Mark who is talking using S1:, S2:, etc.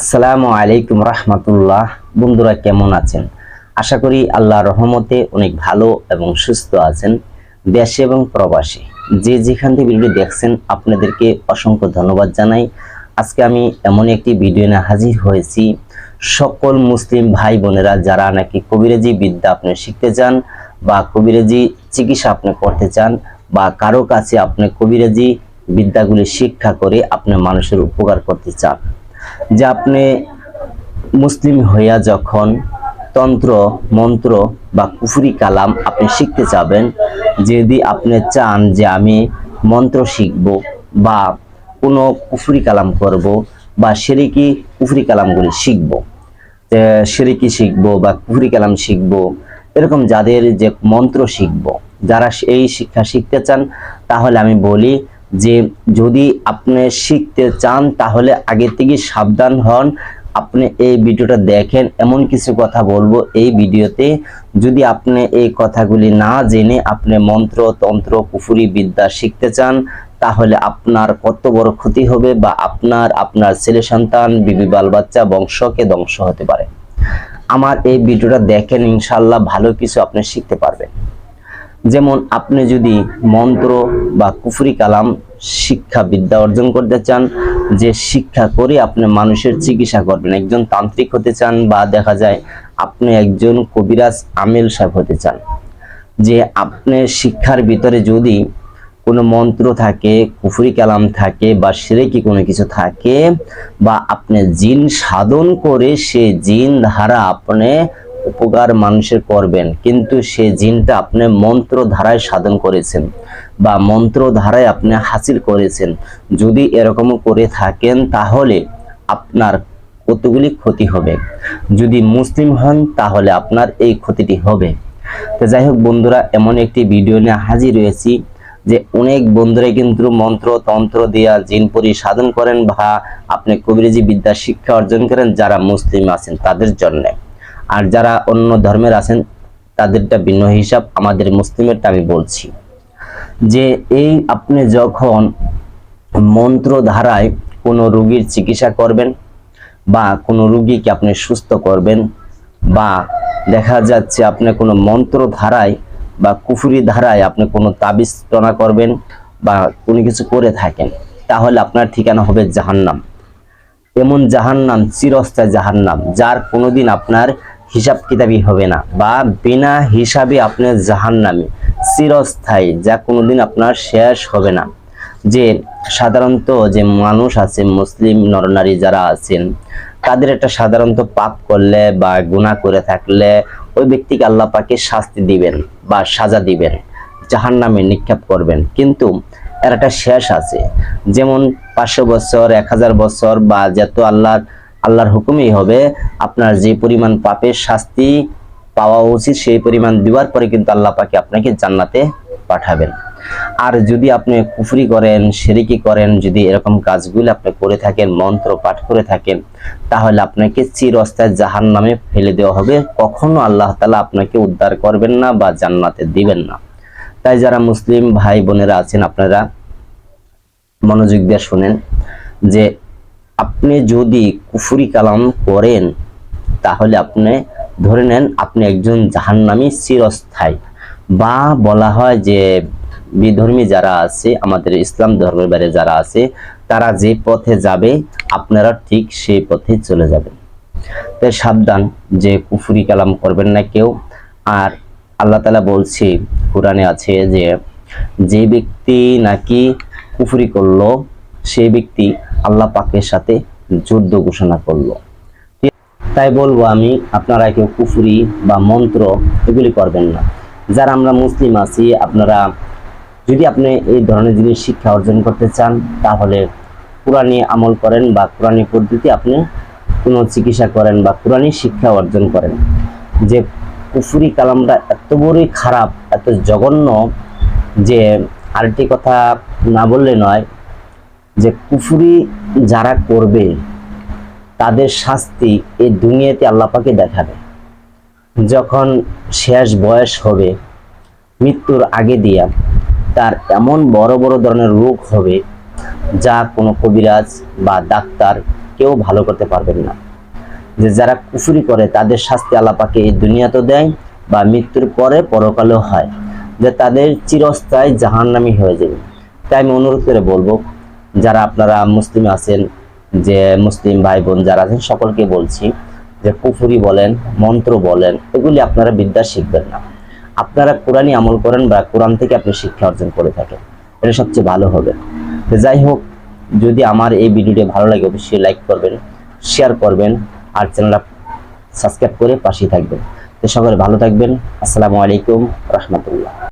S1: আসসালামু আলাইকুম রহমতুল্লাহ। বন্ধুরা কেমন আছেন? আশা করি আল্লাহর রহমতে অনেক ভালো এবং সুস্থ আছেন দেশে এবং প্রবাসী। যে যেখান থেকে ভিডিও দেখছেন, আপনাদেরকে অসংখ্য ধন্যবাদ জানাই। আজকে আমি এমন একটি ভিডিও নিয়ে হাজির হয়েছি। সকল মুসলিম ভাই বোনেরা, যারা নাকি কবিরাজি বিদ্যা আপনি শিখতে চান বা কবিরাজি চিকিৎসা আপনি করতে চান বা কারও কাছে আপনি কবিরাজি বিদ্যাগুলি শিক্ষা করে আপনি মানুষের উপকার করতে চান। যে আপনি মুসলিম হইয়া যখন তন্ত্র, মন্ত্র বা কুফুরি কালাম আপনি শিখতে চাবেন যদি আপনি চান যে আমি মন্ত্র শিখব বা কোনো কুফুরি কালাম করব বা সেরিকি কুফুরি কালামগুলি শিখব সেরিকি শিখব বা কুফুরি কালাম শিখব, এরকম যাদের যে মন্ত্র শিখব, যারা এই শিক্ষা শিখতে চান, তাহলে আমি বলি যে যদি আপনি শিখতে চান, তাহলে আগে থেকে সাবধান হন। আপনি এই ভিডিওটা দেখেন, এমন কিছু কথা বলব এই ভিডিওতে। যদি আপনি এই কথাগুলি না জেনে আপনি মন্ত্র, তন্ত্র কুফুরি বিদ্যা শিখতে চান, তাহলে আপনার কত বড় ক্ষতি হবে বা আপনার আপনার ছেলে সন্তান, বিবি বাল বাচ্চা বংশকে ধ্বংস হতে পারে। আমার এই ভিডিওটা দেখেন ইনশাল্লাহ ভালো কিছু আপনি শিখতে পারবেন। যেমন আপনি যদি মন্ত্র বা কুফরি কালাম শিক্ষা বিদ্যা অর্জন করতে চান, যে শিক্ষা করে আপনি মানুষের চিকিৎসা করবেন। একজন তান্ত্রিক হতে চান বা দেখা যায় আপনি একজন কবিরাজ আমেল সাহেব হতে চান। যে আপনি শিক্ষার ভিতরে যদি কোনো মন্ত্র থাকে, কুফরি কালাম থাকে বা সেরেকি কোনো কিছু থাকে বা আপনি জিন সাধন করে সে জিন ধারা আপনি উপকার মানুষের করবেন, কিন্তু সে জিনটা আপনি মন্ত্র ধারায় সাধন করেছেন বা মন্ত্র ধারায় আপনি হাসিল করেছেন। যদি এরকম করে থাকেন, তাহলে আপনার কতগুলি ক্ষতি হবে। যদি মুসলিম হন, তাহলে আপনার এই ক্ষতিটি হবে। তো যাই হোক বন্ধুরা, এমন একটি ভিডিও নিয়ে হাজির হয়েছি যে অনেক বন্ধুরাই কিন্তু মন্ত্র, তন্ত্র দিয়া জিনপুরি সাধন করেন বা আপনি কবিরাজি বিদ্যা শিক্ষা অর্জন করেন যারা মুসলিম আছেন তাদের জন্য। আর যারা অন্য ধর্মের আছেন, তাদেরটা ভিন্ন হিসাব, আমাদের মুসলিমেরটা আমি বলছি। যে এই আপনি যখন মন্ত্র ধারায় কোনো রোগীর চিকিৎসা করবেন বা কোনো রুগীকে আপনি সুস্থ করবেন বা দেখা যাচ্ছে আপনি কোনো মন্ত্র ধারায় বা কুফুরি ধারায় আপনি কোনো তাবিজ টনা করবেন বা কোনো কিছু করে থাকেন, তাহলে আপনার ঠিকানা হবে জাহান্নাম। এমন জাহান্নাম, চিরস্থায় জাহান্নাম, যার কোনোদিন আপনার হিসাব কিতাবই হবে না বা বিনা হিসাবে আপনার জাহান্নামে, চিরস্থায়ী, যা কোনোদিন আপনার শেষ হবে না। যে সাধারণত যে মানুষ আছে, মুসলিম নরনারী যারা আছেন, তাদের একটা সাধারণত পাপ করলে বা গুণা করে থাকলে ওই ব্যক্তিকে আল্লাহ পাকে শাস্তি দিবেন বা সাজা দিবেন জাহান নামে নিক্ষেপ করবেন। কিন্তু এর একটা শেষ আছে। যেমন পাঁচশো বছর, এক হাজার বছর বা যত আল্লাহর আল্লাহর হুকুমই হবে। আপনার যে পরিমাণ পাপের শাস্তি পাওয়া উচিত, সেই পরিমাণ দেওয়ার পরে কিন্তু আল্লাহ পাকে আপনাকে জান্নাতে পাঠাবেন। আর যদি আপনি কুফরি করেন, সেরিকি করেন, যদি এরকম কাজগুলো আপনি করে থাকেন, মন্ত্র পাঠ করে থাকেন, তাহলে আপনাকে চিরস্থায় জাহান নামে ফেলে দেওয়া হবে। কখনো আল্লাহ তালা আপনাকে উদ্ধার করবেন না বা জান্নাতে দিবেন না। তাই যারা মুসলিম ভাই বোনেরা আছেন, আপনারা মনোযোগ দিয়ে শুনেন যে আপনি যদি কুফুরি কালাম করেন, তাহলে আপনি, ধরে নেন আপনি একজন জাহান্নামী চিরস্থায়ী। বা বলা হয় যে বিধর্মী যারা আছে, আমাদের ইসলাম ধর্মের বাইরে যারা আছে, তারা যে পথে যাবে, আপনারা ঠিক সেই পথে চলে যাবেন। তাই সাবধান যে কুফুরি কালাম করবেন না কেউ। আর আল্লাহ তালা বলছি, কোরআনে আছে যে যে ব্যক্তি নাকি কুফুরি করল সেই ব্যক্তি আল্লাহ পাকের সাথে যুদ্ধ ঘোষণা করল। তাই বলব আমি, আপনারা কেউ কুফুরি বা মন্ত্র এগুলি করবেন না। যারা আমরা মুসলিম আছি, আপনারা যদি আপনি এই ধরনের জিনিস শিক্ষা অর্জন করতে চান, তাহলে কোরআনি আমল করেন বা কোরআনি পদ্ধতি আপনি কোনো চিকিৎসা করেন বা কোরআনি শিক্ষা অর্জন করেন। যে কুফুরি কালামটা এত বড়ই খারাপ, এত জঘন্য যে আরেকটি কথা না বললে নয় যে কুফুরি যারা করবে, তাদের শাস্তি এই দুনিয়াতে আল্লাপাকে দেখাবে। যখন শেষ বয়স হবে, মৃত্যুর আগে দিয়া তার এমন বড় বড় ধরনের রোগ হবে, যা কোনো কবিরাজ বা ডাক্তার কেউ ভালো করতে পারবেন না। যে যারা কুফুরি করে, তাদের শাস্তি আল্লাপাকে এই দুনিয়াতেও দেয় বা মৃত্যুর পরে পরকালেও হয়, যে তাদের চিরস্থায়ী জাহান্নামী হয়ে যাবে। তাই আমি অনুরোধ করে বলব যারা আপনারা মুসলিম আছেন, যে মুসলিম ভাই বোন যারা আছেন, সকলকে বলছি যে কুফুরি বলেন, মন্ত্র বলেন, এগুলি আপনারা বিদ্যা শিখবেন না। আপনারা কোরআনই আমল করেন বা কোরআন থেকে আপনি শিক্ষা অর্জন করে থাকেন। এটা সবচেয়ে ভালো হবে। তো যাই হোক, যদি আমার এই ভিডিওটি ভালো লাগে, অবশ্যই লাইক করবেন শেয়ার করবেন, আর চ্যানেলটা সাবস্ক্রাইব করে পাশেই থাকবেন। তো সকলে ভালো থাকবেন। আসসালামু আলাইকুম, রহমতুল্লাহ।